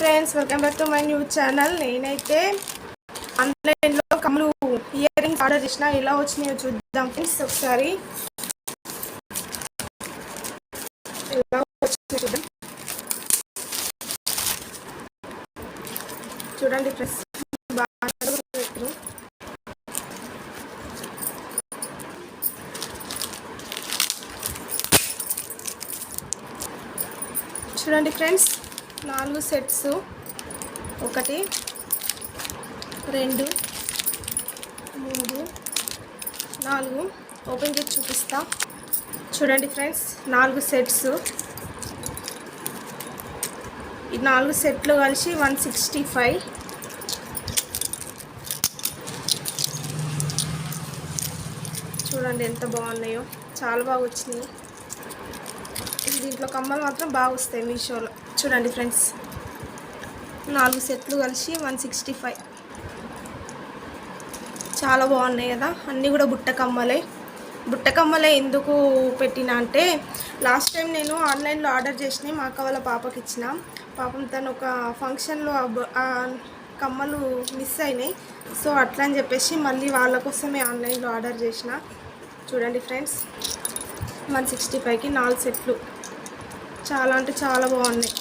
Friends welcome back to my new channel నేనైతే ఆన్లైన్లో కమ్ములు ear rings order చేసిన. ఎలా వచ్చినాయో చూద్దాం ఫ్రెండ్స్ ఒకసారి. ఎలా వచ్చినాయో చూద్దాం. చూడండి ఫ్రెండ్స్ బాగా చూడండి ఫ్రెండ్స్ నాలుగు సెట్స్. ఒకటి రెండు మూడు నాలుగు. ఓపెన్ చేసి చూపిస్తా. చూడండి ఫ్రెండ్స్ నాలుగు సెట్స్. ఈ నాలుగు సెట్లు కలిసి వన్ సిక్స్టీ ఫైవ్. చూడండి ఎంత బాగున్నాయో. చాలా బాగా వచ్చినాయి. దీంట్లో కమ్మలు మాత్రం బాగా వస్తాయి మీషోలో. చూడండి ఫ్రెండ్స్. నాలుగు సెట్లు కలిసి వన్ సిక్స్టీ ఫైవ్. చాలా బాగున్నాయి కదా. అన్నీ కూడా బుట్ట కమ్మలే. బుట్ట కమ్మలే ఎందుకు పెట్టిన అంటే లాస్ట్ టైం నేను ఆన్లైన్లో ఆర్డర్ చేసినాయి మా అక్క వాళ్ళ పాపకి ఇచ్చిన. పాపం తను ఒక ఫంక్షన్లో కమ్మలు మిస్ అయినాయి. సో అట్లా అని చెప్పేసి మళ్ళీ వాళ్ళ కోసమే ఆన్లైన్లో ఆర్డర్ చేసిన. చూడండి ఫ్రెండ్స్. వన్ సిక్స్టీ ఫైవ్కి నాలుగు సెట్లు. చాలా అంటే చాలా బాగున్నాయి.